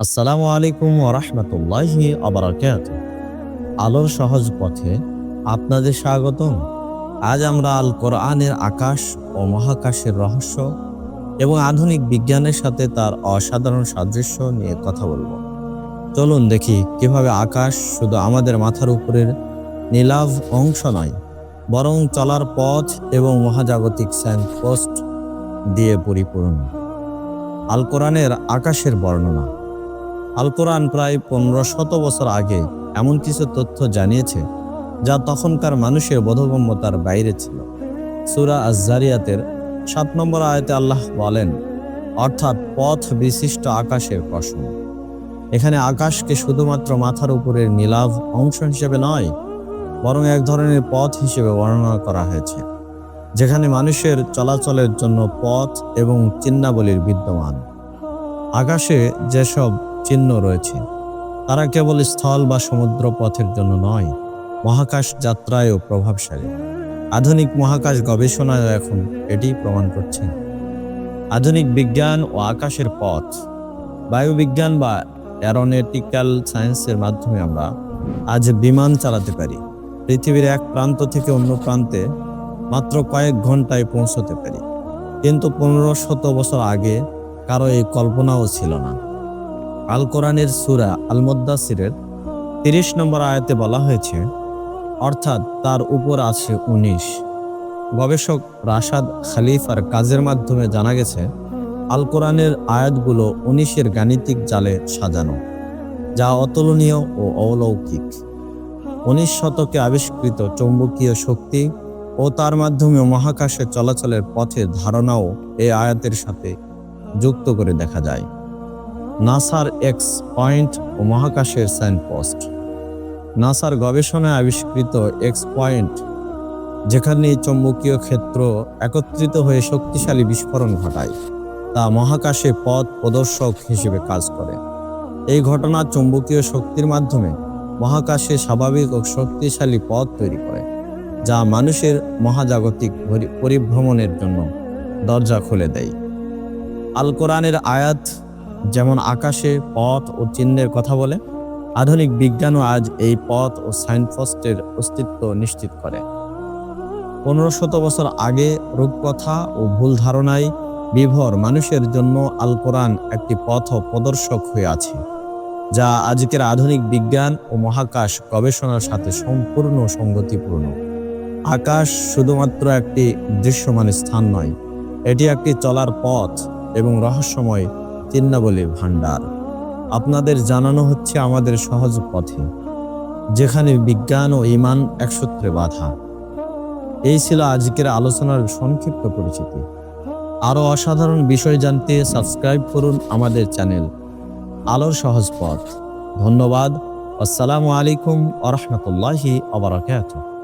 আসসালামু আলাইকুম ওরহমতুল্লাহি আবরাকাত আলোর সহজ পথে আপনাদের স্বাগতম। আজ আমরা আল কোরআনের আকাশ ও মহাকাশের রহস্য এবং আধুনিক বিজ্ঞানের সাথে তার অসাধারণ সাদৃশ্য নিয়ে কথা বলব। চলুন দেখি কীভাবে আকাশ শুধু আমাদের মাথার উপরের নীলাভ অংশ নয়, বরং চলার পথ এবং মহাজাগতিক পোস্ট দিয়ে পরিপূর্ণ। আল কোরআনের আকাশের বর্ণনা আল কোরআন প্রায় পনেরো শত বছর আগে এমন কিছু তথ্য জানিয়েছে যা তখনকার মানুষের বোধগম্যতার বাইরে ছিল। সুরা আজারিয়াতের সাত নম্বর আয়তে আল্লাহ বলেন, অর্থাৎ পথ বিশিষ্ট আকাশের কসম। এখানে আকাশকে শুধুমাত্র মাথার উপরের নীলাভ অংশ হিসেবে নয়, বরং এক ধরনের পথ হিসেবে বর্ণনা করা হয়েছে, যেখানে মানুষের চলাচলের জন্য পথ এবং চিহ্নাবলীর বিদ্যমান। আকাশে যেসব চিহ্ন রয়েছে। তারা কেবল স্থল বা সমুদ্র পথের জন্য নয়, মহাকাশ যাত্রায়ও প্রভাবশালী। আধুনিক মহাকাশ গবেষণায় এখন এটি প্রমাণ করছে। আধুনিক বিজ্ঞান ও আকাশের পথ, বায়ুবিজ্ঞান বা অ্যারোনেটিক্যাল সায়েন্সের মাধ্যমে আমরা আজ বিমান চালাতে পারি। পৃথিবীর এক প্রান্ত থেকে অন্য প্রান্তে মাত্র কয়েক ঘন্টায় পৌঁছতে পারি। কিন্তু পনেরো শত বছর আগে কারও এই কল্পনাও ছিল না। আল কোরআনের সুরা আল মুদ্দাসিরের তিরিশ নম্বর আয়াতে বলা হয়েছে, অর্থাৎ তার উপর আছে উনিশ। গবেষক রাশাদ খালিফার কাজের মাধ্যমে জানা গেছে আল কোরআনের আয়াতগুলো উনিশের গাণিতিক জালে সাজানো, যা অতুলনীয় ও অলৌকিক। উনিশ শতকে আবিষ্কৃত চৌম্বকীয় শক্তি ও তার মাধ্যমে মহাকাশে চলাচলের পথের ধারণাও এই আয়াতের সাথে যুক্ত করে দেখা যায়। নাসার এক্স পয়েন্ট ও মহাকাশের সাইনপোস্ট নাসার গবেষণায় আবিষ্কৃত এক্স পয়েন্ট, যেখানে চৌম্বকীয় ক্ষেত্র একত্রিত হয়ে শক্তিশালী বিস্ফোরণ ঘটায়, তা মহাকাশে পথ প্রদর্শক হিসেবে কাজ করে। এই ঘটনা চৌম্বকীয় শক্তির মাধ্যমে মহাকাশে স্বাভাবিক ও শক্তিশালী পথ তৈরি করে, যা মানুষের মহাজাগতিক পরিভ্রমণের জন্য দরজা খুলে দেয়। আল কোরআনের আয়াত যেমন আকাশে পথ ও চিহ্নের কথা বলে, আধুনিক বিজ্ঞানও আজ এই পথ ও সাইনপোস্টের অস্তিত্ব নিশ্চিত করে। পনেরো শত বছর আগে রূপকথা ও ভুল ধারণায় বিভর মানুষের জন্য আল কোরআন একটি পথ প্রদর্শক হয়ে আছে, যা আজকের আধুনিক বিজ্ঞান ও মহাকাশ গবেষণার সাথে সম্পূর্ণ সঙ্গতিপূর্ণ। আকাশ শুধুমাত্র একটি দৃশ্যমান স্থান নয়, এটি একটি চলার পথ এবং রহস্যময় চিহ্নাবলীর ভাণ্ডার। আপনাদের জানানো হচ্ছে আমাদের সহজ পথে, যেখানে বিজ্ঞান ও ইমান একসূত্রে বাধা। এই ছিল আজকের আলোচনার সংক্ষিপ্ত পরিচিতি। আরও অসাধারণ বিষয় জানতে সাবস্ক্রাইব করুন আমাদের চ্যানেল আলোর সহজ পথ। ধন্যবাদ। আসসালামু আলাইকুম আ রহমতুল্লাহি আবরাকাতুহ